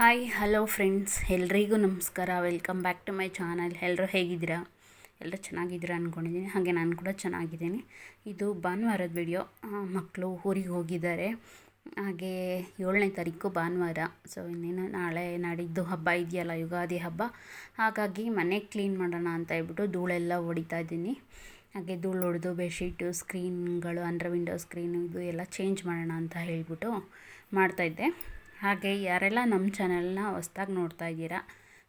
Hi hello friends ಎಲ್ರಿಗೂ ನಮಸ್ಕಾರ. Welcome back to my channel ಎಲ್ಲರೂ ಹೇಗಿದ್ದೀರಾ? ಎಲ್ಲರೂ ಚೆನ್ನಾಗಿದ್ದೀರಾ ಅಂದ್ಕೊಂಡಿದ್ದೀನಿ ಹಾಗೆ ನಾನು ಕೂಡ ಚೆನ್ನಾಗಿದ್ದೀನಿ. ಇದು ಭಾನುವಾರದ ವಿಡಿಯೋ ಮಕ್ಕಳು ಊರಿಗೆ ಹೋಗಿದ್ದಾರೆ. ಹಾಗೆ ಏಳನೇ ತಾರೀಕು ಭಾನುವಾರ. ಸೊ ಇನ್ನೇನು ನಾಳೆ ನಾಡಿದ್ದು ಹಬ್ಬ ಇದೆಯಲ್ಲ, ಯುಗಾದಿ ಹಬ್ಬ. ಹಾಗಾಗಿ ಮನೆ ಕ್ಲೀನ್ ಮಾಡೋಣ ಅಂತ ಹೇಳ್ಬಿಟ್ಟು ಧೂಳೆಲ್ಲ ಹೊಡಿತಾ ಇದ್ದೀನಿ. ಹಾಗೆ ಧೂಳು ಹೊಡೆದು ಬೆಡ್ಶೀಟು ಸ್ಕ್ರೀನ್ಗಳು ಅಂದರೆ ವಿಂಡೋ ಸ್ಕ್ರೀನು ಇದು ಎಲ್ಲ ಚೇಂಜ್ ಮಾಡೋಣ ಅಂತ ಹೇಳ್ಬಿಟ್ಟು ಮಾಡ್ತಾಯಿದ್ದೆ ಹಾಗೆ ಯಾರೆಲ್ಲ ನಮ್ಮ ಚಾನಲ್ನ ಹೊಸ್ದಾಗಿ ನೋಡ್ತಾ ಇದ್ದೀರಾ,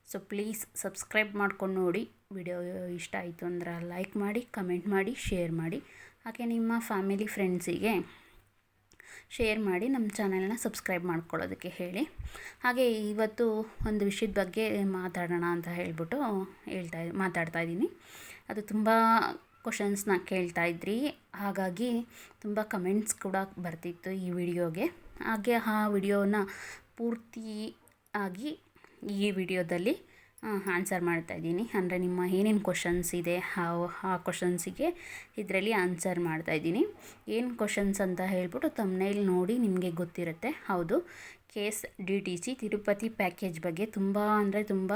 ಸೊ ಪ್ಲೀಸ್ ಸಬ್ಸ್ಕ್ರೈಬ್ ಮಾಡ್ಕೊಂಡು ನೋಡಿ. ವಿಡಿಯೋ ಇಷ್ಟ ಆಯಿತು ಅಂದ್ರೆ ಲೈಕ್ ಮಾಡಿ, ಕಮೆಂಟ್ ಮಾಡಿ, ಶೇರ್ ಮಾಡಿ. ಹಾಗೆ ನಿಮ್ಮ ಫ್ಯಾಮಿಲಿ ಫ್ರೆಂಡ್ಸಿಗೆ ಶೇರ್ ಮಾಡಿ, ನಮ್ಮ ಚಾನೆಲ್ನ ಸಬ್ಸ್ಕ್ರೈಬ್ ಮಾಡ್ಕೊಳ್ಳೋದಕ್ಕೆ ಹೇಳಿ. ಹಾಗೆ ಇವತ್ತು ಒಂದು ವಿಷಯದ ಬಗ್ಗೆ ಮಾತಾಡೋಣ ಅಂತ ಹೇಳ್ಬಿಟ್ಟು ಹೇಳ್ತಾ ಮಾತಾಡ್ತಾ ಇದ್ದೀನಿ. ಅದು ತುಂಬ ಕ್ವಶನ್ಸ್ನ ಕೇಳ್ತಾ ಇದ್ರಿ. ಹಾಗಾಗಿ ತುಂಬ ಕಮೆಂಟ್ಸ್ ಕೂಡ ಬರ್ತಿತ್ತು ಈ ವಿಡಿಯೋಗೆ. ಹಾಗೆ ಆ ವಿಡಿಯೋನ ಪೂರ್ತಿ ಆಗಿ ಈ ವಿಡಿಯೋದಲ್ಲಿ ಆನ್ಸರ್ ಮಾಡ್ತಾ ಇದ್ದೀನಿ. ಅಂದರೆ ನಿಮ್ಮ ಏನೇನು ಕ್ವಶನ್ಸ್ ಇದೆ, ಆ ಆ ಕ್ವಶನ್ಸಿಗೆ ಇದರಲ್ಲಿ ಆನ್ಸರ್ ಮಾಡ್ತಾ ಇದ್ದೀನಿ. ಏನು ಕ್ವಶನ್ಸ್ ಅಂತ ಹೇಳ್ಬಿಟ್ಟು ತಮ್ಮನೇಲಿ ನೋಡಿ ನಿಮಗೆ ಗೊತ್ತಿರುತ್ತೆ. ಹೌದು K S D T C Tirupati package ಬಗ್ಗೆ ತುಂಬ ಅಂದರೆ ತುಂಬ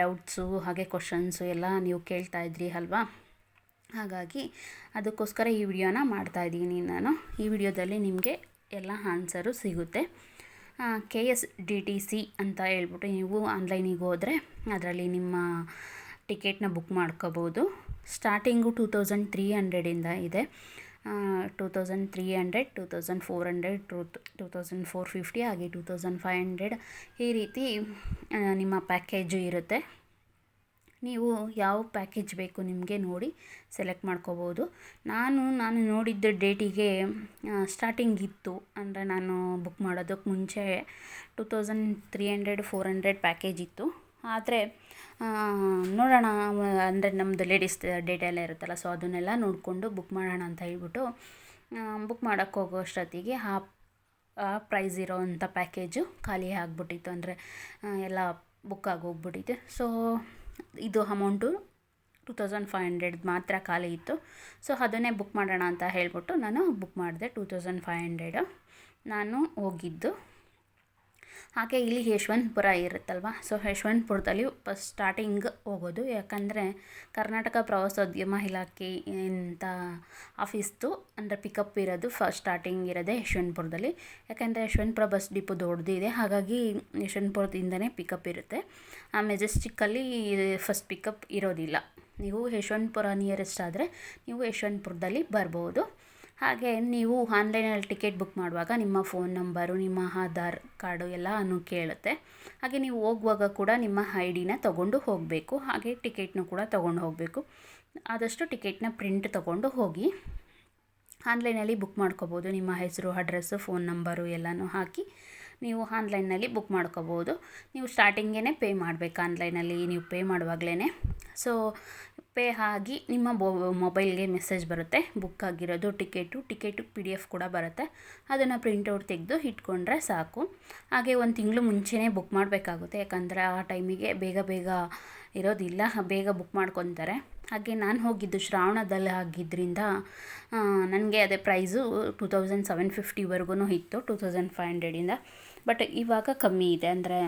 ಡೌಟ್ಸು ಹಾಗೆ ಕ್ವಶನ್ಸು ಎಲ್ಲ ನೀವು ಕೇಳ್ತಾ ಇದ್ರಿ ಅಲ್ವಾ? ಹಾಗಾಗಿ ಅದಕ್ಕೋಸ್ಕರ ಈ ವಿಡಿಯೋನ ಮಾಡ್ತಾ ಇದ್ದೀನಿ ನಾನು. ಈ ವಿಡಿಯೋದಲ್ಲಿ ನಿಮಗೆ ಎಲ್ಲ ಆನ್ಸರು ಸಿಗುತ್ತೆ. K S D T C ಅಂತ ಹೇಳ್ಬಿಟ್ಟು ನೀವು ಆನ್ಲೈನಿಗೆ ಹೋದರೆ ಅದರಲ್ಲಿ ನಿಮ್ಮ ಟಿಕೆಟ್ನ ಬುಕ್ ಮಾಡ್ಕೋಬೋದು. ಸ್ಟಾರ್ಟಿಂಗು ಟೂ ತೌಸಂಡ್ ತ್ರೀ ಹಂಡ್ರೆಡಿಂದ ಇದೆ. Two thousand three hundred, two thousand four hundred, two two thousand four fifty ಹಾಗೆ ಟೂ ತೌಸಂಡ್ ಫೈವ್ ಹಂಡ್ರೆಡ್ ಈ ರೀತಿ ನಿಮ್ಮ ಪ್ಯಾಕೇಜು ಇರುತ್ತೆ. ನೀವು ಯಾವ ಪ್ಯಾಕೇಜ್ ಬೇಕು ನಿಮಗೆ ನೋಡಿ ಸೆಲೆಕ್ಟ್ ಮಾಡ್ಕೋಬೋದು. ನಾನು ನಾನು ನೋಡಿದ್ದ ಡೇಟಿಗೆ ಸ್ಟಾರ್ಟಿಂಗ್ ಇತ್ತು. ಅಂದರೆ ನಾನು ಬುಕ್ ಮಾಡೋದಕ್ಕೆ ಮುಂಚೆ two thousand three hundred four hundred package ಇತ್ತು. ಆದರೆ ನೋಡೋಣ, ಅಂದರೆ ನಮ್ಮದು ಲೇಡೀಸ್ ಡೇಟ್ ಎಲ್ಲ ಇರುತ್ತಲ್ಲ ಸೊ ಅದನ್ನೆಲ್ಲ ನೋಡಿಕೊಂಡು ಬುಕ್ ಮಾಡೋಣ ಅಂತ ಹೇಳ್ಬಿಟ್ಟು ಬುಕ್ ಮಾಡೋಕ್ಕೆ ಹೋಗೋ ಅಷ್ಟೊತ್ತಿಗೆ ಆ ಆ ಪ್ರೈಸ್ ಇರೋವಂಥ ಪ್ಯಾಕೇಜು ಖಾಲಿ ಆಗಿಬಿಟ್ಟಿತ್ತು. ಅಂದರೆ ಎಲ್ಲ ಬುಕ್ ಹೋಗ್ಬಿಟ್ಟಿತ್ತು ಸೊ ಇದು amount two thousand five hundred ಮಾತ್ರ ಖಾಲಿ ಇತ್ತು. ಸೊ, ಅದನ್ನೇ ಬುಕ್ ಮಾಡೋಣ ಅಂತ ಹೇಳ್ಬಿಟ್ಟು ನಾನು ಬುಕ್ ಮಾಡಿದೆ ಟೂ ತೌಸಂಡ್ ಫೈವ್ ಹಂಡ್ರೆಡು. ನಾನು ಹೋಗಿದ್ದು. ಹಾಗೆ ಇಲ್ಲಿ ಯಶವಂತಪುರ ಇರುತ್ತಲ್ವ? ಸೊ ಯಶವಂತಪುರದಲ್ಲಿ ಫಸ್ಟ್ ಸ್ಟಾರ್ಟಿಂಗ್ ಹೋಗೋದು. ಯಾಕಂದರೆ ಕರ್ನಾಟಕ ಪ್ರವಾಸೋದ್ಯಮ ಇಲಾಖೆ ಅಂತ ಆಫೀಸ್ದು ಅಂದರೆ ಪಿಕಪ್ ಇರೋದು ಫಸ್ಟ್ ಸ್ಟಾರ್ಟಿಂಗ್ ಇರೋದೇ ಯಶವಂತಪುರದಲ್ಲಿ. ಯಾಕಂದರೆ ಯಶವಂತಪುರ ಬಸ್ ಡಿಪೋ ದೊಡ್ಡದಿದೆ. ಹಾಗಾಗಿ ಯಶವಂತಪುರದಿಂದನೇ ಪಿಕಪ್ ಇರುತ್ತೆ. ಆ ಮೆಜೆಸ್ಟಿಕ್ಕಲ್ಲಿ ಫಸ್ಟ್ ಪಿಕಪ್ ಇರೋದಿಲ್ಲ. ನೀವು ಯಶವಂತಪುರ ನಿಯರೆಸ್ಟ್ ಆದರೆ ನೀವು ಯಶವಂತಪುರದಲ್ಲಿ ಬರ್ಬೋದು. ಹಾಗೆ ನೀವು ಆನ್ಲೈನಲ್ಲಿ ಟಿಕೆಟ್ ಬುಕ್ ಮಾಡುವಾಗ ನಿಮ್ಮ ಫೋನ್ ನಂಬರು, ನಿಮ್ಮ ಆಧಾರ್ ಕಾರ್ಡು ಎಲ್ಲನೂ ಕೇಳುತ್ತೆ. ಹಾಗೆ ನೀವು ಹೋಗುವಾಗ ಕೂಡ ನಿಮ್ಮ ಐ ಡಿನ ತೊಗೊಂಡು ಹೋಗಬೇಕು. ಹಾಗೆ ಟಿಕೆಟ್ನೂ ಕೂಡ ತೊಗೊಂಡು ಹೋಗಬೇಕು. ಆದಷ್ಟು ಟಿಕೆಟ್ನ ಪ್ರಿಂಟ್ ತೊಗೊಂಡು ಹೋಗಿ ಆನ್ಲೈನಲ್ಲಿ ಬುಕ್ ಮಾಡ್ಕೋಬೋದು. ನಿಮ್ಮ ಹೆಸರು, ಅಡ್ರೆಸ್ಸು, ಫೋನ್ ನಂಬರು ಎಲ್ಲನೂ ಹಾಕಿ ನೀವು ಆನ್ಲೈನಲ್ಲಿ ಬುಕ್ ಮಾಡ್ಕೋಬೋದು. ನೀವು ಸ್ಟಾರ್ಟಿಂಗೇ ಪೇ ಮಾಡಬೇಕು ಆನ್ಲೈನಲ್ಲಿ, ನೀವು ಪೇ ಮಾಡುವಾಗಲೇ ಸೊ ಪೇ ಆಗಿ ನಿಮ್ಮ ಮೊಬೈಲ್ಗೆ ಮೆಸೇಜ್ ಬರುತ್ತೆ, ಬುಕ್ ಆಗಿರೋದು, ticket ticket P D F ಕೂಡ ಬರುತ್ತೆ. ಅದನ್ನು ಪ್ರಿಂಟೌಟ್ ತೆಗೆದು ಇಟ್ಕೊಂಡ್ರೆ ಸಾಕು. ಹಾಗೆ ಒಂದು ತಿಂಗಳು ಮುಂಚೆನೇ ಬುಕ್ ಮಾಡಬೇಕಾಗುತ್ತೆ, ಯಾಕಂದರೆ ಆ ಟೈಮಿಗೆ ಬೇಗ ಬೇಗ ಇರೋದಿಲ್ಲ, ಬೇಗ ಬುಕ್ ಮಾಡ್ಕೊತಾರೆ. ಹಾಗೆ ನಾನು ಹೋಗಿದ್ದು ಶ್ರಾವಣದಲ್ಲಿ ಆಗಿದ್ದರಿಂದ ನನಗೆ ಅದೇ ಪ್ರೈಸು ಟೂ ತೌಸಂಡ್ ಸೆವೆನ್ ಫಿಫ್ಟಿವರೆಗೂ ಇತ್ತು, ಟೂ ತೌಸಂಡ್ ಫೈವ್ ಹಂಡ್ರೆಡಿಂದ ಬಟ್ ಇವಾಗ ಕಮ್ಮಿ ಇದೆ ಅಂದರೆ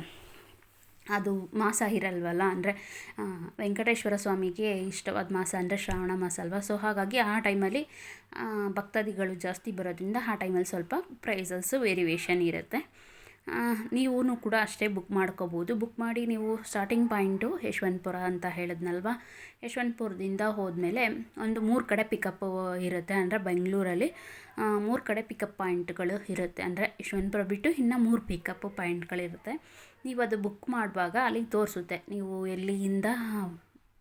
ಅದು ಮಾಸ ಇರಲ್ವಲ್ಲ ಅಂದರೆ ವೆಂಕಟೇಶ್ವರ ಸ್ವಾಮಿಗೆ ಇಷ್ಟವಾದ ಮಾಸ ಅಂದರೆ ಶ್ರಾವಣ ಮಾಸ ಅಲ್ವಾ? ಸೊ ಹಾಗಾಗಿ ಆ ಟೈಮಲ್ಲಿ ಭಕ್ತಾದಿಗಳು ಜಾಸ್ತಿ ಬರೋದ್ರಿಂದ ಆ ಟೈಮಲ್ಲಿ ಸ್ವಲ್ಪ ಪ್ರೈಸಸ್ಸು ವೇರಿಯೇಷನ್ ಇರುತ್ತೆ. ನೀವು ಕೂಡ ಅಷ್ಟೇ ಬುಕ್ ಮಾಡ್ಕೋಬೋದು. ಬುಕ್ ಮಾಡಿ ನೀವು ಸ್ಟಾರ್ಟಿಂಗ್ ಪಾಯಿಂಟು ಯಶವಂತಪುರ ಅಂತ ಹೇಳಿದ್ನಲ್ವ? ಯಶವಂತಪುರದಿಂದ ಹೋದ್ಮೇಲೆ ಒಂದು ಮೂರು ಕಡೆ ಪಿಕಪ್ ಇರುತ್ತೆ ಅಂದರೆ ಬೆಂಗಳೂರಲ್ಲಿ. ಮೂರು ಕಡೆ ಪಿಕಪ್ ಪಾಯಿಂಟ್ಗಳು ಇರುತ್ತೆ ಅಂದರೆ ಯಶವಂತಪುರ ಬಿಟ್ಟು ಇನ್ನೂ ಮೂರು ಪಿಕಪ್ ಪಾಯಿಂಟ್ಗಳಿರುತ್ತೆ ನೀವು ಅದು ಬುಕ್ ಮಾಡುವಾಗ ಅಲ್ಲಿಗೆ ತೋರಿಸುತ್ತೆ. ನೀವು ಎಲ್ಲಿಯಿಂದ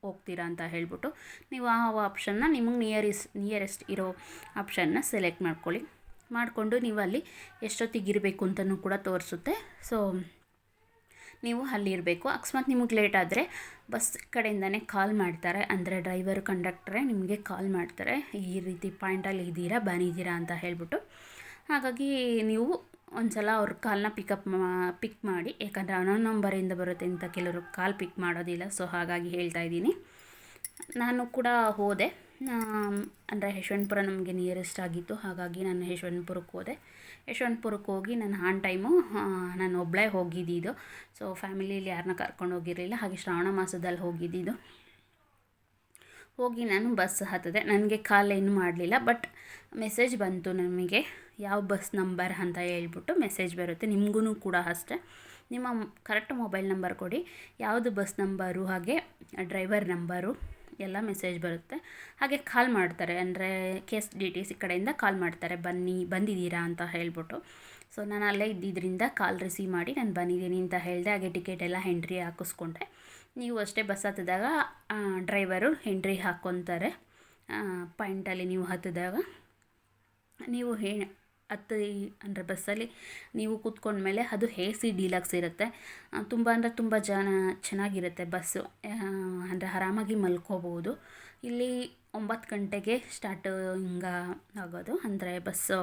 ಹೋಗ್ತೀರಾ ಅಂತ ಹೇಳ್ಬಿಟ್ಟು ನೀವು ಆ ಆಪ್ಷನ್ನ ನಿಮಗೆ ನಿಯರಿಸ್ ನಿಯರೆಸ್ಟ್ ಇರೋ ಆಪ್ಷನ್ನ ಸೆಲೆಕ್ಟ್ ಮಾಡ್ಕೊಳ್ಳಿ. ಮಾಡಿಕೊಂಡು ನೀವು ಅಲ್ಲಿ ಎಷ್ಟೊತ್ತಿಗೆ ಇರಬೇಕು ಅಂತಲೂ ಕೂಡ ತೋರಿಸುತ್ತೆ. ಸೊ ನೀವು ಅಲ್ಲಿರಬೇಕು ಅಕಸ್ಮಾತ್ ನಿಮಗೆ ಲೇಟ್ ಆದರೆ ಬಸ್ ಕಡೆಯಿಂದನೇ ಕಾಲ್ ಮಾಡ್ತಾರೆ. ಅಂದರೆ ಡ್ರೈವರ್ ಕಂಡಕ್ಟರೇ ನಿಮಗೆ ಕಾಲ್ ಮಾಡ್ತಾರೆ. ಈ ರೀತಿ ಪಾಯಿಂಟಲ್ಲಿ ಇದ್ದೀರಾ, ಬಂದಿದ್ದೀರಾ ಅಂತ ಹೇಳ್ಬಿಟ್ಟು. ಹಾಗಾಗಿ ನೀವು ಒಂದು ಸಲ ಅವ್ರ ಕಾಲ್ನ ಪಿಕಪ್ ಮಾ ಪಿಕ್ ಮಾಡಿ. ಯಾಕಂದರೆ ಅನ್ನೋ ನಂಬರಿಂದ ಬರುತ್ತೆ ಅಂತ ಕೆಲವರು ಕಾಲ್ ಪಿಕ್ ಮಾಡೋದಿಲ್ಲ. ಸೊ ಹಾಗಾಗಿ ಹೇಳ್ತಾ ಇದ್ದೀನಿ. ನಾನು ಕೂಡ ಹೋದೆ. ಅಂದರೆ ಯಶವಂತಪುರ ನಮಗೆ ನಿಯರೆಸ್ಟ್ ಆಗಿತ್ತು. ಹಾಗಾಗಿ ನಾನು ಯಶವಂತಪುರಕ್ಕೆ ಹೋದೆ. ಯಶವಂತಪುರಕ್ಕೆ ಹೋಗಿ ನಾನು ಆನ್ ಟೈಮು ನಾನು ಒಬ್ಬಳೇ ಹೋಗಿದ್ದಿದ್ದು. ಸೊ ಫ್ಯಾಮಿಲಿಯಲ್ಲಿ ಯಾರನ್ನ ಕರ್ಕೊಂಡು ಹೋಗಿರಲಿಲ್ಲ. ಹಾಗೆ ಶ್ರಾವಣ ಮಾಸದಲ್ಲಿ ಹೋಗಿದ್ದಿದ್ದು. ಹೋಗಿ ನಾನು ಬಸ್ ಹತ್ತದೆ. ನನಗೆ ಕಾಲ್ ಏನು ಮಾಡಲಿಲ್ಲ ಬಟ್ ಮೆಸೇಜ್ ಬಂತು ನಮಗೆ. ಯಾವ ಬಸ್ ನಂಬರ್ ಅಂತ ಹೇಳ್ಬಿಟ್ಟು ಮೆಸೇಜ್ ಬರುತ್ತೆ. ನಿಮಗೂ ಕೂಡ ಅಷ್ಟೇ. ನಿಮ್ಮ ಕರೆಕ್ಟ್ ಮೊಬೈಲ್ ನಂಬರ್ ಕೊಡಿ. ಯಾವುದು ಬಸ್ ನಂಬರು ಹಾಗೆ ಡ್ರೈವರ್ ನಂಬರು ಎಲ್ಲ ಮೆಸೇಜ್ ಬರುತ್ತೆ. ಹಾಗೆ ಕಾಲ್ ಮಾಡ್ತಾರೆ. ಅಂದರೆ K S D T C ಕಡೆಯಿಂದ ಕಾಲ್ ಮಾಡ್ತಾರೆ. ಬನ್ನಿ, ಬಂದಿದ್ದೀರಾ ಅಂತ ಹೇಳ್ಬಿಟ್ಟು. ಸೊ ನಾನು ಅಲ್ಲೇ ಇದ್ದಿದ್ದರಿಂದ ಕಾಲ್ ರಿಸೀವ್ ಮಾಡಿ ನಾನು ಬಂದಿದ್ದೀನಿ ಅಂತ ಹೇಳಿದೆ. ಹಾಗೆ ಟಿಕೆಟ್ ಎಲ್ಲ ಎಂಟ್ರಿ ಹಾಕಿಸ್ಕೊಂಡೆ. ನೀವು ಅಷ್ಟೇ ಬಸ್ ಹತ್ತಿದಾಗ ಡ್ರೈವರು ಎಂಟ್ರಿ ಹಾಕ್ಕೊತಾರೆ ಪಾಯಿಂಟಲ್ಲಿ ನೀವು ಹತ್ತಿದಾಗ, ನೀವು ಹೇ ಹತ್ತಿ ಅಂದರೆ ಬಸ್ಸಲ್ಲಿ ನೀವು ಕೂತ್ಕೊಂಡ್ಮೇಲೆ ಅದು ಎ ಸಿ ಡೀಲಕ್ಸ್ ಇರುತ್ತೆ. ತುಂಬ ಅಂದರೆ ತುಂಬ ಜನ ಚೆನ್ನಾಗಿರುತ್ತೆ ಬಸ್ಸು. ಅಂದರೆ ಆರಾಮಾಗಿ ಮಲ್ಕೋಬೋದು. ಇಲ್ಲಿ ಒಂಬತ್ತು ಗಂಟೆಗೆ ಸ್ಟಾರ್ಟ್ ಹಿಂಗ ಆಗೋದು. ಅಂದರೆ ಬಸ್ಸು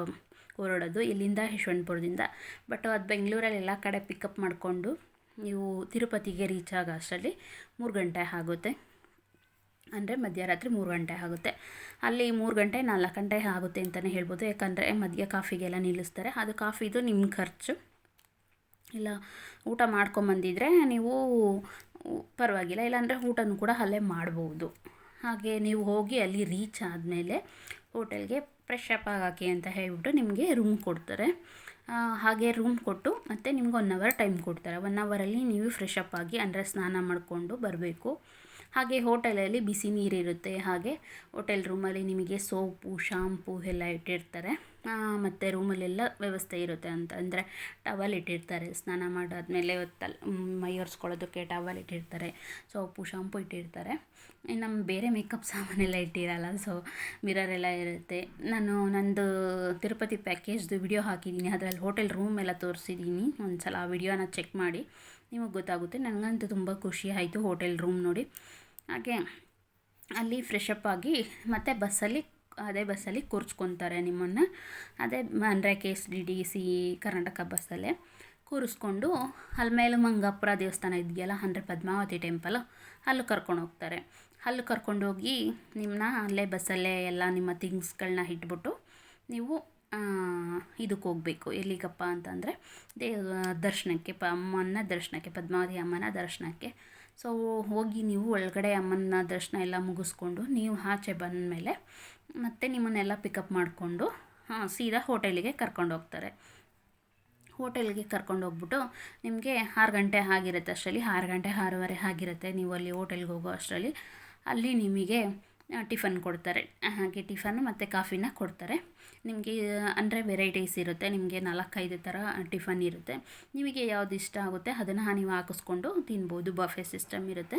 ಹೊರಡೋದು ಇಲ್ಲಿಂದ ಯಶವಂತಪುರದಿಂದ. ಬಟ್ ಅದು ಬೆಂಗಳೂರಲ್ಲಿ ಎಲ್ಲ ಕಡೆ ಪಿಕಪ್ ಮಾಡಿಕೊಂಡು ನೀವು ತಿರುಪತಿಗೆ ರೀಚ್ ಆಗೋ ಅಷ್ಟರಲ್ಲಿ ಮೂರು ಗಂಟೆ ಆಗುತ್ತೆ. ಅಂದರೆ ಮಧ್ಯರಾತ್ರಿ ಮೂರು ಗಂಟೆ ಆಗುತ್ತೆ. ಅಲ್ಲಿ ಮೂರು ಗಂಟೆ, ನಾಲ್ಕು ಗಂಟೆ ಆಗುತ್ತೆ ಅಂತಲೇ ಹೇಳ್ಬೋದು. ಯಾಕಂದರೆ ಮಧ್ಯ ಕಾಫಿಗೆಲ್ಲ ನಿಲ್ಲಿಸ್ತಾರೆ. ಅದು ಕಾಫಿದು ನಿಮ್ಮ ಖರ್ಚು. ಇಲ್ಲ, ಊಟ ಮಾಡ್ಕೊಂಬಂದಿದ್ರೆ ನೀವು ಪರವಾಗಿಲ್ಲ. ಇಲ್ಲಾಂದರೆ ಊಟನೂ ಕೂಡ ಅಲ್ಲೇ ಮಾಡ್ಬೋದು. ಹಾಗೆ ನೀವು ಹೋಗಿ ಅಲ್ಲಿ ರೀಚ್ ಆದಮೇಲೆ ಹೋಟೆಲ್ಗೆ ಫ್ರೆಶ್ ಅಪ್ ಆಗಾಕಿ ಅಂತ ಹೇಳಿಬಿಟ್ಟು ನಿಮಗೆ ರೂಮ್ ಕೊಡ್ತಾರೆ. ಹಾಗೆ ರೂಮ್ ಕೊಟ್ಟು ಮತ್ತು ನಿಮ್ಗೆ ಒನ್ ಅವರ್ ಟೈಮ್ ಕೊಡ್ತಾರೆ. ಒನ್ ಅವರಲ್ಲಿ ನೀವು ಫ್ರೆಶ್ ಅಪ್ ಆಗಿ ಅಂದರೆ ಸ್ನಾನ ಮಾಡಿಕೊಂಡು ಬರಬೇಕು. ಹಾಗೆ ಹೋಟೆಲಲ್ಲಿ ಬಿಸಿ ನೀರಿರುತ್ತೆ. ಹಾಗೆ ಹೋಟೆಲ್ ರೂಮಲ್ಲಿ ನಿಮಗೆ ಸೋಪು, ಶಾಂಪು ಎಲ್ಲ ಇಟ್ಟಿರ್ತಾರೆ. ಮತ್ತು ರೂಮಲ್ಲೆಲ್ಲ ವ್ಯವಸ್ಥೆ ಇರುತ್ತೆ ಅಂತ. ಅಂದರೆ ಟವಲ್ ಇಟ್ಟಿರ್ತಾರೆ. ಸ್ನಾನ ಮಾಡಾದಮೇಲೆ ತಲ್ ಮೈ ಒರೆಸ್ಕೊಳ್ಳೋದಕ್ಕೆ ಟವಲ್ ಇಟ್ಟಿರ್ತಾರೆ. ಸೋಪು, ಶಾಂಪು ಇಟ್ಟಿರ್ತಾರೆ. ನಮ್ಮ ಬೇರೆ ಮೇಕಪ್ ಸಾಮಾನೆಲ್ಲ ಇಟ್ಟಿರಲ್ಲ. ಸೊ ಮಿರರ್ ಎಲ್ಲ ಇರುತ್ತೆ. ನಾನು ನಂದು ತಿರುಪತಿ ಪ್ಯಾಕೇಜ್ದು ವಿಡಿಯೋ ಹಾಕಿದ್ದೀನಿ. ಅದರಲ್ಲಿ ಹೋಟೆಲ್ ರೂಮ್ ಎಲ್ಲ ತೋರಿಸಿದ್ದೀನಿ. ಒಂದು ಸಲ ಆ ವಿಡಿಯೋನ ಚೆಕ್ ಮಾಡಿ. ನಿಮಗೆ ಗೊತ್ತಾಗುತ್ತೆ. ನನಗಂತೂ ತುಂಬ ಖುಷಿ ಆಯಿತು ಹೋಟೆಲ್ ರೂಮ್ ನೋಡಿ. ಹಾಗೆ ಅಲ್ಲಿ ಫ್ರೆಶ್ ಅಪ್ ಆಗಿ ಮತ್ತೆ ಬಸ್ಸಲ್ಲಿ ಅದೇ ಬಸ್ಸಲ್ಲಿ ಕೂರಿಸ್ಕೊತಾರೆ ನಿಮ್ಮನ್ನು. ಅದೇ ಅಂದರೆ K S D D C Karnataka ಬಸ್ಸಲ್ಲೇ ಕೂರಿಸ್ಕೊಂಡು ಅಲ್ಲಿ ಮೇಲೆ ಮಂಗಾಪುರ ದೇವಸ್ಥಾನ ಇದೆಯಲ್ಲ, ಅಂದರೆ ಪದ್ಮಾವತಿ ಟೆಂಪಲ್ ಅಲ್ಲಿ ಕರ್ಕೊಂಡು ಹೋಗ್ತಾರೆ. ಅಲ್ಲಿ ಕರ್ಕೊಂಡೋಗಿ ನಿಮ್ಮನ್ನ ಅಲ್ಲೇ ಬಸ್ಸಲ್ಲೇ ಎಲ್ಲ ನಿಮ್ಮ ಥಿಂಗ್ಸ್ಗಳನ್ನ ಇಟ್ಬಿಟ್ಟು ನೀವು ಇದಕ್ಕೆ ಹೋಗಬೇಕು. ಎಲ್ಲಿಗಪ್ಪ ಅಂತಂದರೆ ದೇವ ದರ್ಶನಕ್ಕೆ ಪ ಅಮ್ಮನ ದರ್ಶನಕ್ಕೆ, ಪದ್ಮಾವತಿ ಅಮ್ಮನ ದರ್ಶನಕ್ಕೆ ಸೊ ಹೋಗಿ ನೀವು ಒಳಗಡೆ ಅಮ್ಮನ ದರ್ಶನ ಎಲ್ಲ ಮುಗಿಸ್ಕೊಂಡು ನೀವು ಆಚೆ ಬಂದ ಮೇಲೆ ಮತ್ತೆ ನಿಮ್ಮನ್ನೆಲ್ಲ ಪಿಕಪ್ ಮಾಡಿಕೊಂಡು ಸೀದಾ ಹೋಟೆಲಿಗೆ ಕರ್ಕೊಂಡು ಹೋಗ್ತಾರೆ. ಹೋಟೆಲ್ಗೆ ಕರ್ಕೊಂಡು ಹೋಗ್ಬಿಟ್ಟು ನಿಮಗೆ ಆರು ಗಂಟೆ ಆಗಿರುತ್ತೆ ಅಷ್ಟರಲ್ಲಿ, ಆರು ಗಂಟೆ ಆರೂವರೆ ಆಗಿರುತ್ತೆ ನೀವು ಅಲ್ಲಿ ಹೋಟೆಲ್ಗೆ ಹೋಗೋ ಅಷ್ಟರಲ್ಲಿ. ಅಲ್ಲಿ ನಿಮಗೆ ಟಿಫನ್ ಕೊಡ್ತಾರೆ. ಹಾಗೆ ಟಿಫನ್ ಮತ್ತು ಕಾಫಿನ ಕೊಡ್ತಾರೆ. ನಿಮಗೆ ಅಂದರೆ ವೆರೈಟೀಸ್ ಇರುತ್ತೆ. ನಿಮಗೆ ನಾಲ್ಕೈದು ಥರ ಟಿಫನ್ ಇರುತ್ತೆ. ನಿಮಗೆ ಯಾವ್ದು ಇಷ್ಟ ಆಗುತ್ತೆ ಅದನ್ನು ನೀವು ಹಾಕಿಸ್ಕೊಂಡು ತಿನ್ಬೋದು. ಬಫೆ ಸಿಸ್ಟಮ್ ಇರುತ್ತೆ.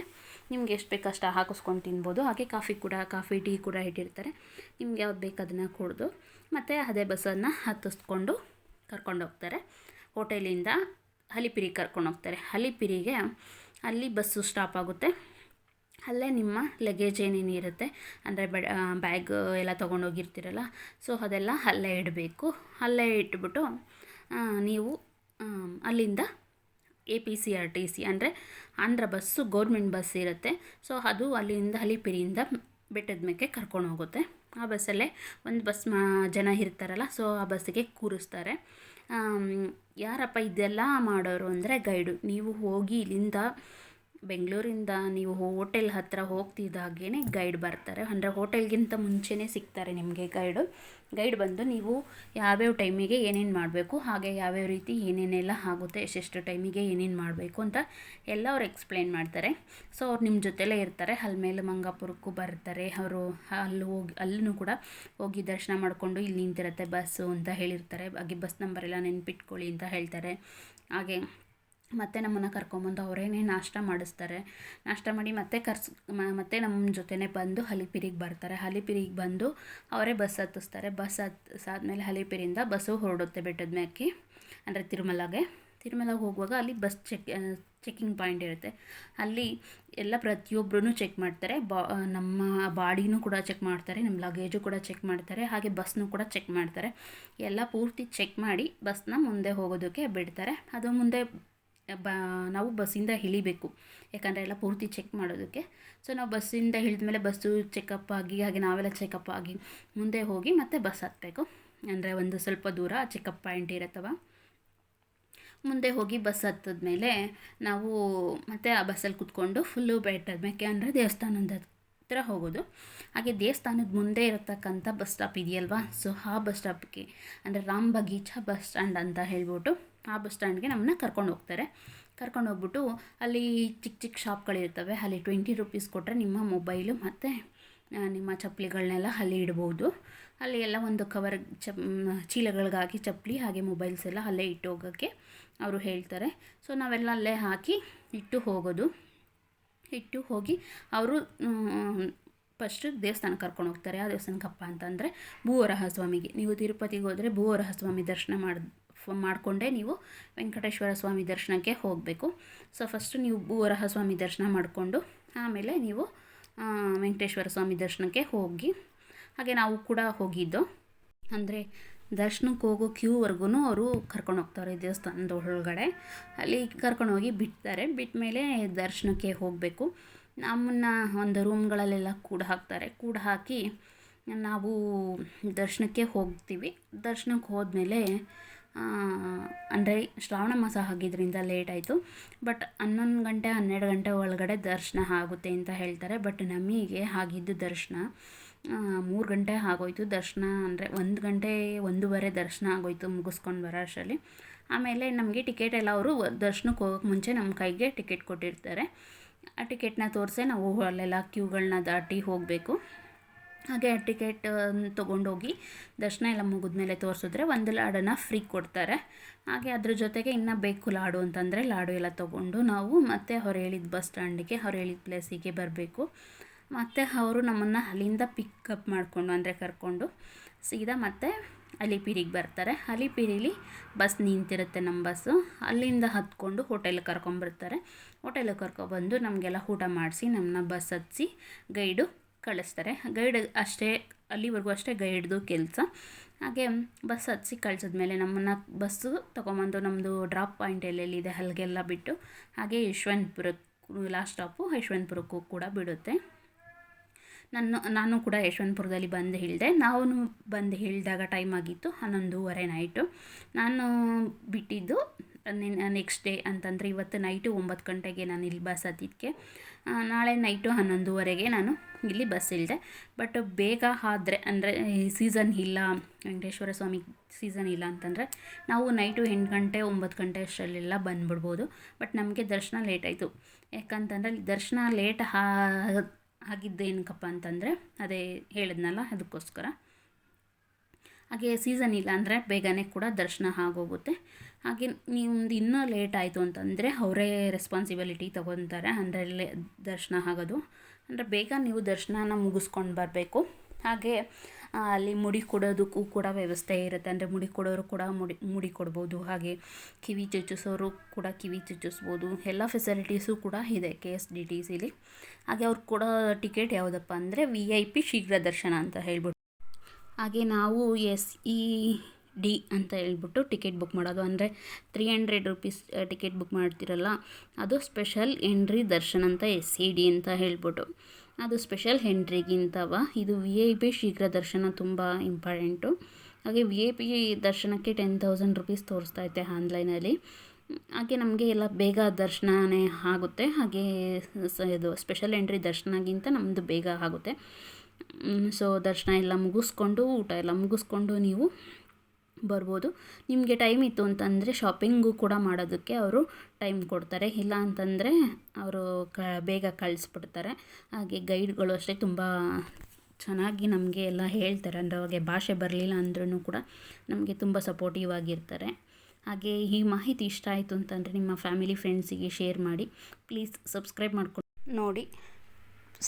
ನಿಮ್ಗೆ ಎಷ್ಟು ಬೇಕು ಅಷ್ಟು ಹಾಕಿಸ್ಕೊಂಡು ತಿನ್ಬೋದು. ಹಾಗೆ ಕಾಫಿ ಕೂಡ, ಕಾಫಿ, ಟೀ ಕೂಡ ಇಟ್ಟಿರ್ತಾರೆ. ನಿಮ್ಗೆ ಯಾವ್ದು ಬೇಕು ಅದನ್ನು ಕುಡಿದು. ಮತ್ತು ಅದೇ ಬಸ್ಸನ್ನು ಹತ್ತಿಸ್ಕೊಂಡು ಕರ್ಕೊಂಡು ಹೋಗ್ತಾರೆ. ಹೋಟೆಲಿಂದ ಹಲಿಪಿರಿಗೆ ಕರ್ಕೊಂಡು ಹೋಗ್ತಾರೆ. ಹಲಿಪಿರಿಗೆ ಅಲ್ಲಿ ಬಸ್ಸು ಸ್ಟಾಪ್ ಆಗುತ್ತೆ. ಅಲ್ಲೇ ನಿಮ್ಮ ಲಗೇಜ್ ಏನೇನು ಇರುತ್ತೆ? ಅಂದರೆ ಬ ಬ್ಯಾಗ್ ಎಲ್ಲ ತೊಗೊಂಡೋಗಿರ್ತೀರಲ್ಲ ಸೊ ಅದೆಲ್ಲ ಅಲ್ಲೇ ಇಡಬೇಕು. ಅಲ್ಲೇ ಇಟ್ಬಿಟ್ಟು ನೀವು ಅಲ್ಲಿಂದ A P C R T C ಅಂದರೆ ಆಂಧ್ರ ಬಸ್ಸು ಗೌರ್ಮೆಂಟ್ ಬಸ್ ಇರುತ್ತೆ. ಸೊ ಅದು ಅಲ್ಲಿಂದ ಅಲಿಪಿರಿಯಿಂದ ಬೆಟ್ಟದ ಮೇಲೆ ಕರ್ಕೊಂಡು ಹೋಗುತ್ತೆ ಆ ಬಸ್ಸಲ್ಲೇ ಒಂದು ಬಸ್ ಮಾ, ಜನ ಇರ್ತಾರಲ್ಲ ಸೊ ಆ ಬಸ್ಸಿಗೆ ಕೂರಿಸ್ತಾರೆ. ಯಾರಪ್ಪ ಇದೆಲ್ಲ ಮಾಡೋರು ಅಂದರೆ ಗೈಡು. ನೀವು ಹೋಗಿ ಇಲ್ಲಿಂದ ಬೆಂಗಳೂರಿಂದ ನೀವು ಹೋಟೆಲ್ ಹತ್ತಿರ ಹೋಗ್ತಿದ್ದಾಗೇ ಗೈಡ್ ಬರ್ತಾರೆ. ಅಂದರೆ ಹೋಟೆಲ್ಗಿಂತ ಮುಂಚೆನೇ ಸಿಗ್ತಾರೆ ನಿಮಗೆ ಗೈಡು. ಗೈಡ್ ಬಂದು ನೀವು ಯಾವ್ಯಾವ ಟೈಮಿಗೆ ಏನೇನು ಮಾಡಬೇಕು, ಹಾಗೆ ಯಾವ್ಯಾವ ರೀತಿ ಏನೇನೆಲ್ಲ ಆಗುತ್ತೆ, ಎಷ್ಟೆಷ್ಟು ಟೈಮಿಗೆ ಏನೇನು ಮಾಡಬೇಕು ಅಂತ ಎಲ್ಲ ಅವ್ರು ಎಕ್ಸ್ಪ್ಲೇನ್ ಮಾಡ್ತಾರೆ. ಸೊ ಅವ್ರು ನಿಮ್ಮ ಜೊತೆಲೇ ಇರ್ತಾರೆ. ಅಲ್ಲಿ ಮೇಲೆ ಮಂಗಾಪುರಕ್ಕೂ ಬರ್ತಾರೆ. ಅವರು ಅಲ್ಲಿ ಹೋಗಿ, ಅಲ್ಲೂ ಕೂಡ ಹೋಗಿ ದರ್ಶನ ಮಾಡಿಕೊಂಡು ಇಲ್ಲಿ ನಿಂತಿರುತ್ತೆ ಬಸ್ಸು ಅಂತ ಹೇಳಿರ್ತಾರೆ. ಹಾಗೆ ಬಸ್ ನಂಬರ್ ಎಲ್ಲ ನೆನ್ಪಿಟ್ಕೊಳ್ಳಿ ಅಂತ ಹೇಳ್ತಾರೆ. ಹಾಗೆ ಮತ್ತೆ ನಮ್ಮನ್ನು ಕರ್ಕೊಂಬಂದು ಅವರೇನೇ ನಾಷ್ಟ ಮಾಡಿಸ್ತಾರೆ. ನಾಷ್ಟ ಮಾಡಿ ಮತ್ತೆ ಕರ್ಸ್ ಮತ್ತೆ ನಮ್ಮ ಜೊತೆನೇ ಬಂದು ಹಲಿಪಿರಿಗೆ ಬರ್ತಾರೆ. ಹಲಿಪಿರಿಗೆ ಬಂದು ಅವರೇ ಬಸ್ ಹತ್ತಿಸ್ತಾರೆ. ಬಸ್ ಹತ್ತಿಸಾದ್ಮೇಲೆ ಹಲಿಪಿರಿಂದ ಬಸ್ಸು ಹೊರಡುತ್ತೆ ಬೆಟ್ಟದ ಮ್ಯಾಕಿ ಅಂದರೆ ತಿರುಮಲಗೆ. ತಿರುಮಲಗೆ ಹೋಗುವಾಗ ಅಲ್ಲಿ ಬಸ್ ಚೆಕ್ ಚೆಕ್ಕಿಂಗ್ ಪಾಯಿಂಟ್ ಇರುತ್ತೆ. ಅಲ್ಲಿ ಎಲ್ಲ ಪ್ರತಿಯೊಬ್ಬರೂ ಚೆಕ್ ಮಾಡ್ತಾರೆ. ಬಾ, ನಮ್ಮ ಬಾಡಿನೂ ಕೂಡ ಚೆಕ್ ಮಾಡ್ತಾರೆ. ನಮ್ಮ ಲಗೇಜು ಕೂಡ ಚೆಕ್ ಮಾಡ್ತಾರೆ. ಹಾಗೆ ಬಸ್ನೂ ಕೂಡ ಚೆಕ್ ಮಾಡ್ತಾರೆ. ಎಲ್ಲ ಪೂರ್ತಿ ಚೆಕ್ ಮಾಡಿ ಬಸ್ನ ಮುಂದೆ ಹೋಗೋದಕ್ಕೆ ಬಿಡ್ತಾರೆ. ಅದು ಮುಂದೆ ಬ ನಾವು ಬಸ್ಸಿಂದ ಇಳಿಬೇಕು. ಯಾಕಂದರೆ ಎಲ್ಲ ಪೂರ್ತಿ ಚೆಕ್ ಮಾಡೋದಕ್ಕೆ. ಸೊ ನಾವು ಬಸ್ಸಿಂದ ಇಳಿದ ಮೇಲೆ ಬಸ್ಸು ಚೆಕಪ್ ಆಗಿ, ಹಾಗೆ ನಾವೆಲ್ಲ ಚೆಕಪ್ ಆಗಿ ಮುಂದೆ ಹೋಗಿ ಮತ್ತೆ ಬಸ್ ಹತ್ತಬೇಕು ಅಂದರೆ ಒಂದು ಸ್ವಲ್ಪ ದೂರ ಚೆಕಪ್ ಪಾಯಿಂಟ್ ಇರುತ್ತವ? ಮುಂದೆ ಹೋಗಿ ಬಸ್ ಹತ್ತದ್ಮೇಲೆ ನಾವು ಮತ್ತೆ ಆ ಬಸ್ಸಲ್ಲಿ ಕುತ್ಕೊಂಡು ಫುಲ್ಲು ಬೆಟ್ಟದ ಮೇಲೆ ಅಂದರೆ ದೇವಸ್ಥಾನದ ಹತ್ರ ಹೋಗೋದು. ಹಾಗೆ ದೇವಸ್ಥಾನದ ಮುಂದೆ ಇರತಕ್ಕಂಥ ಬಸ್ ಸ್ಟಾಪ್ ಇದೆಯಲ್ವಾ? ಸೊ ಆ ಬಸ್ ಸ್ಟಾಪ್ಗೆ ಅಂದರೆ ರಾಮ್ ಬಗೀಚಾ ಬಸ್ ಸ್ಟ್ಯಾಂಡ್ ಅಂತ ಹೇಳ್ಬಿಟ್ಟು ಆ ಬಸ್ ಸ್ಟ್ಯಾಂಡ್ಗೆ ನಮ್ಮನ್ನ ಕರ್ಕೊಂಡು ಹೋಗ್ತಾರೆ. ಕರ್ಕೊಂಡು ಹೋಗ್ಬಿಟ್ಟು ಅಲ್ಲಿ ಚಿಕ್ಕ ಚಿಕ್ಕ ಶಾಪ್ಗಳಿರ್ತವೆ ಅಲ್ಲಿ ಟ್ವೆಂಟಿ ರುಪೀಸ್ ಕೊಟ್ಟರೆ ನಿಮ್ಮ ಮೊಬೈಲು ಮತ್ತು ನಿಮ್ಮ ಚಪ್ಪಲಿಗಳನ್ನೆಲ್ಲ ಅಲ್ಲಿ ಇಡ್ಬೋದು. ಅಲ್ಲಿ ಎಲ್ಲ ಒಂದು ಕವರ್ ಚಪ್ ಚೀಲಗಳಿಗಾಗಿ ಚಪ್ಪಲಿ ಹಾಗೆ ಮೊಬೈಲ್ಸ್ ಎಲ್ಲ ಅಲ್ಲೇ ಇಟ್ಟು ಹೋಗೋಕ್ಕೆ ಅವರು ಹೇಳ್ತಾರೆ. ಸೊ, ನಾವೆಲ್ಲ ಅಲ್ಲೇ ಹಾಕಿ ಇಟ್ಟು ಹೋಗೋದು. ಇಟ್ಟು ಹೋಗಿ ಅವರು ಫಸ್ಟು ದೇವಸ್ಥಾನ ಕರ್ಕೊಂಡು ಹೋಗ್ತಾರೆ. ಆ ದೇವಸ್ಥಾನಕ್ಕಪ್ಪ ಅಂತಂದರೆ ಭೂವರಹ ಸ್ವಾಮಿಗೆ. ನೀವು ತಿರುಪತಿಗೆ ಹೋದರೆ ಭೂವರಹ ಸ್ವಾಮಿ ದರ್ಶನ ಮಾಡಿ ಮಾಡಿಕೊಂಡೇ ನೀವು ವೆಂಕಟೇಶ್ವರ ಸ್ವಾಮಿ ದರ್ಶನಕ್ಕೆ ಹೋಗಬೇಕು. ಸೊ ಫಸ್ಟು ನೀವು ಭೂವರಹ ಸ್ವಾಮಿ ದರ್ಶನ ಮಾಡಿಕೊಂಡು, ಆಮೇಲೆ ನೀವು ವೆಂಕಟೇಶ್ವರ ಸ್ವಾಮಿ ದರ್ಶನಕ್ಕೆ ಹೋಗಿ, ಹಾಗೆ ನಾವು ಕೂಡ ಹೋಗಿದ್ದು. ಅಂದರೆ ದರ್ಶನಕ್ಕೆ ಹೋಗೋ ಕ್ಯೂವರೆಗೂ ಅವರು ಕರ್ಕೊಂಡು ಹೋಗ್ತಾರೆ ದೇವಸ್ಥಾನದ ಒಳಗಡೆ. ಅಲ್ಲಿ ಕರ್ಕೊಂಡು ಹೋಗಿ ಬಿಡ್ತಾರೆ. ಬಿಟ್ಟ ಮೇಲೆ ದರ್ಶನಕ್ಕೆ ಹೋಗಬೇಕು. ನಮ್ಮನ್ನು ಒಂದು ರೂಮ್ಗಳಲ್ಲೆಲ್ಲ ಕೂಡ ಹಾಕ್ತಾರೆ. ಕೂಡ ಹಾಕಿ ನಾವು ದರ್ಶನಕ್ಕೆ ಹೋಗ್ತೀವಿ. ದರ್ಶನಕ್ಕೆ ಹೋದ್ಮೇಲೆ ಅಂದರೆ ಶ್ರಾವಣ ಮಾಸ ಆಗಿದ್ದರಿಂದ ಲೇಟ್ ಆಯಿತು. ಬಟ್ ಹನ್ನೊಂದು ಗಂಟೆ, ಹನ್ನೆರಡು ಗಂಟೆ ಒಳಗಡೆ ದರ್ಶನ ಆಗುತ್ತೆ ಅಂತ ಹೇಳ್ತಾರೆ. ಬಟ್ ನಮಗೆ ಆಗಿದ್ದು ದರ್ಶನ ಮೂರು ಗಂಟೆ ಆಗೋಯ್ತು. ದರ್ಶನ ಅಂದರೆ ಒಂದು ಗಂಟೆ, ಒಂದೂವರೆ ದರ್ಶನ ಆಗೋಯ್ತು ಮುಗಿಸ್ಕೊಂಡು ಬರೋ ಅಷ್ಟರಲ್ಲಿ. ಆಮೇಲೆ ನಮಗೆ ಟಿಕೆಟ್ ಎಲ್ಲ ಅವರು ದರ್ಶನಕ್ಕೆ ಹೋಗೋಕ್ಕೆ ಮುಂಚೆ ನಮ್ಮ ಕೈಗೆ ಟಿಕೆಟ್ ಕೊಟ್ಟಿರ್ತಾರೆ. ಆ ಟಿಕೆಟ್ನ ತೋರಿಸೇ ನಾವು ಅಲ್ಲೆಲ್ಲ ಕ್ಯೂಗಳನ್ನ ದಾಟಿ ಹೋಗಬೇಕು. ಹಾಗೆ ಟಿಕೆಟ್ ತೊಗೊಂಡೋಗಿ ದರ್ಶನ ಎಲ್ಲ ಮುಗಿದ್ಮೇಲೆ ತೋರಿಸಿದ್ರೆ ಒಂದು ಲಾಡನ್ನು ಫ್ರೀ ಕೊಡ್ತಾರೆ. ಹಾಗೆ ಅದ್ರ ಜೊತೆಗೆ ಇನ್ನೂ ಬೇಕು ಲಾಡು ಅಂತಂದರೆ ಲಾಡು ಎಲ್ಲ ತೊಗೊಂಡು ನಾವು ಮತ್ತೆ ಅವ್ರು ಹೇಳಿದ ಬಸ್ ಸ್ಟ್ಯಾಂಡಿಗೆ ಅವ್ರು ಹೇಳಿದ ಪ್ಲೇಸಿಗೆ ಬರಬೇಕು. ಮತ್ತು ಅವರು ನಮ್ಮನ್ನು ಅಲ್ಲಿಂದ ಪಿಕಪ್ ಮಾಡಿಕೊಂಡು ಅಂದರೆ ಕರ್ಕೊಂಡು ಸೀದಾ ಮತ್ತೆ ಅಲಿಪಿರಿಗೆ ಬರ್ತಾರೆ. ಅಲಿಪಿರಿಲಿ ಬಸ್ ನಿಂತಿರುತ್ತೆ ನಮ್ಮ ಬಸ್ಸು. ಅಲ್ಲಿಂದ ಹತ್ಕೊಂಡು ಹೋಟೆಲ್ಗೆ ಕರ್ಕೊಂಬರ್ತಾರೆ ಹೋಟೆಲಿಗೆ ಕರ್ಕೊಬಂದು ನಮಗೆಲ್ಲ ಊಟ ಮಾಡಿಸಿ ನಮ್ಮನ್ನ ಬಸ್ ಹತ್ತಿಸಿ ಗೈಡು ಕಳಿಸ್ತಾರೆ. ಗೈಡ್ ಅಷ್ಟೇ, ಅಲ್ಲಿವರೆಗೂ ಅಷ್ಟೇ ಗೈಡ್ದು ಕೆಲಸ. ಹಾಗೆ ಬಸ್ ಹತ್ಸಿ ಕಳಿಸಿದ್ಮೇಲೆ ನಮ್ಮನ್ನು ಬಸ್ಸು ತೊಗೊಂಬಂದು ನಮ್ಮದು ಡ್ರಾಪ್ ಪಾಯಿಂಟ್ ಎಲ್ಲೆಲ್ಲಿದೆ ಅಲ್ಲಿಗೆಲ್ಲ ಬಿಟ್ಟು ಹಾಗೆ ಯಶವಂತಪುರಕ್ಕೆ ಲಾಸ್ಟ್ ಸ್ಟಾಪು ಯಶವಂತಪುರಕ್ಕೂ ಕೂಡ ಬಿಡುತ್ತೆ. ನನ್ನ, ನಾನು ಕೂಡ ಯಶವಂತಪುರದಲ್ಲಿ ಬಂದು ಹೇಳಿದೆ ನಾವು ಬಂದು ಹೇಳಿದಾಗ ಟೈಮ್ ಆಗಿತ್ತು, ಹನ್ನೊಂದೂವರೆ ನೈಟು ನಾನು ಬಿಟ್ಟಿದ್ದು ನೆಕ್ಸ್ಟ್ ಡೇ ಅಂತಂದರೆ ಇವತ್ತು ನೈಟು ಒಂಬತ್ತು ಗಂಟೆಗೆ ನಾನು ಇಲ್ಲಿ ಬಸ್ ಹತ್ತಿದ್ದಕ್ಕೆ ನಾಳೆ ನೈಟು ಹನ್ನೊಂದುವರೆಗೆ ನಾನು ಇಲ್ಲಿ ಬಸ್ ಇಲ್ಲದೆ ಬಟ್ ಬೇಗ ಆದರೆ ಅಂದರೆ ಸೀಸನ್ ಇಲ್ಲ, ವೆಂಕಟೇಶ್ವರ ಸ್ವಾಮಿ ಸೀಸನ್ ಇಲ್ಲ ಅಂತಂದರೆ ನಾವು ನೈಟು ಎಂಟು ಗಂಟೆ, ಒಂಬತ್ತು ಗಂಟೆ ಅಷ್ಟರಲ್ಲೆಲ್ಲ ಬಂದುಬಿಡ್ಬೋದು. ಬಟ್ ನಮಗೆ ದರ್ಶನ ಲೇಟ್ ಆಯಿತು. ಯಾಕಂತಂದರೆ ದರ್ಶನ ಲೇಟ್ ಆಗಿದ್ದೇನಕ್ಕಪ್ಪ ಅಂತಂದರೆ ಅದೇ ಹೇಳಿದ್ನಲ್ಲ ಅದಕ್ಕೋಸ್ಕರ. ಹಾಗೆ ಸೀಸನ್ ಇಲ್ಲ ಅಂದರೆ ಬೇಗನೆ ಕೂಡ ದರ್ಶನ ಆಗೋಗುತ್ತೆ. ಹಾಗೆ ನಿಮ್ದು ಇನ್ನೂ ಲೇಟ್ ಆಯಿತು ಅಂತಂದರೆ ಅವರೇ ರೆಸ್ಪಾನ್ಸಿಬಿಲಿಟಿ ತೊಗೊತಾರೆ ಅಂದರೆ ದರ್ಶನ ಆಗೋದು. ಅಂದರೆ ಬೇಗ ನೀವು ದರ್ಶನನ ಮುಗಿಸ್ಕೊಂಡು ಬರಬೇಕು. ಹಾಗೆ ಅಲ್ಲಿ ಮುಡಿ ಕೊಡೋದಕ್ಕೂ ಕೂಡ ವ್ಯವಸ್ಥೆ ಇರುತ್ತೆ. ಅಂದರೆ ಮುಡಿ ಕೊಡೋರು ಕೂಡ ಮುಡಿ ಮುಡಿ ಕೊಡ್ಬೋದು. ಹಾಗೆ ಕಿವಿ ಚುಚ್ಚಿಸೋರು ಕೂಡ ಕಿವಿ ಚುಚ್ಚಿಸ್ಬೋದು. ಎಲ್ಲ ಫೆಸಿಲಿಟೀಸು ಕೂಡ ಇದೆ ಕೆ ಎಸ್ ಡಿ ಟಿ ಸಿಲಿ ಹಾಗೆ ಅವ್ರು ಕೊಡೋ ಟಿಕೆಟ್ ಯಾವುದಪ್ಪ ಅಂದರೆ ವಿ ಐ ಪಿ ಶೀಘ್ರ ದರ್ಶನ ಅಂತ ಹೇಳ್ಬಿಟ್ಟು. ಹಾಗೆ ನಾವು ಎಸ್ ಇ ಡಿ ಅಂತ ಹೇಳ್ಬಿಟ್ಟು ಟಿಕೆಟ್ ಬುಕ್ ಮಾಡೋದು. ಅಂದರೆ three hundred rupees ticket book ಮಾಡ್ತಿರಲ್ಲ, ಅದು ಸ್ಪೆಷಲ್ ಎಂಟ್ರಿ ದರ್ಶನ್ ಅಂತ ಎಸ್ ಸಿ ಡಿ ಅಂತ ಹೇಳ್ಬಿಟ್ಟು. ಅದು ಸ್ಪೆಷಲ್ ಎಂಟ್ರಿಗಿಂತವ ಇದು ವಿ ಐ ಪಿ ಶೀಘ್ರ ದರ್ಶನ ತುಂಬ ಇಂಪಾರ್ಟೆಂಟು ಹಾಗೆ ವಿ ಐ ಪಿ ದರ್ಶನಕ್ಕೆ ಟೆನ್ ತೌಸಂಡ್ ರುಪೀಸ್ ತೋರಿಸ್ತಾ ಐತೆ ಆನ್ಲೈನಲ್ಲಿ. ಹಾಗೆ ನಮಗೆ ಎಲ್ಲ ಬೇಗ ದರ್ಶನನೇ ಆಗುತ್ತೆ. ಹಾಗೆ ಇದು ಸ್ಪೆಷಲ್ ಎಂಟ್ರಿ ದರ್ಶನಗಿಂತ ನಮ್ಮದು ಬೇಗ ಆಗುತ್ತೆ. ಸೊ ದರ್ಶನ ಎಲ್ಲ ಮುಗಿಸ್ಕೊಂಡು, ಊಟ ಎಲ್ಲ ಮುಗಿಸ್ಕೊಂಡು ನೀವು ಬರ್ಬೋದು. ನಿಮಗೆ ಟೈಮ್ ಇತ್ತು ಅಂತಂದರೆ ಶಾಪಿಂಗು ಕೂಡ ಮಾಡೋದಕ್ಕೆ ಅವರು ಟೈಮ್ ಕೊಡ್ತಾರೆ. ಇಲ್ಲ ಅಂತಂದರೆ ಅವರು ಕ, ಬೇಗ ಕಳಿಸ್ಬಿಡ್ತಾರೆ. ಹಾಗೆ ಗೈಡ್ಗಳು ಅಷ್ಟೇ ತುಂಬ ಚೆನ್ನಾಗಿ ನಮಗೆ ಎಲ್ಲ ಹೇಳ್ತಾರೆ. ಅಂದರೆ ಅವಾಗೆ ಭಾಷೆ ಬರಲಿಲ್ಲ ಅಂದ್ರೂ ಕೂಡ ನಮಗೆ ತುಂಬ ಸಪೋರ್ಟಿವ್ ಆಗಿರ್ತಾರೆ. ಹಾಗೆ ಈ ಮಾಹಿತಿ ಇಷ್ಟ ಆಯಿತು ಅಂತಂದರೆ ನಿಮ್ಮ ಫ್ಯಾಮಿಲಿ ಫ್ರೆಂಡ್ಸಿಗೆ ಶೇರ್ ಮಾಡಿ. ಪ್ಲೀಸ್ ಸಬ್ಸ್ಕ್ರೈಬ್ ಮಾಡ್ಕೊಂಡು ನೋಡಿ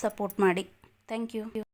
ಸಪೋರ್ಟ್ ಮಾಡಿ. Thank you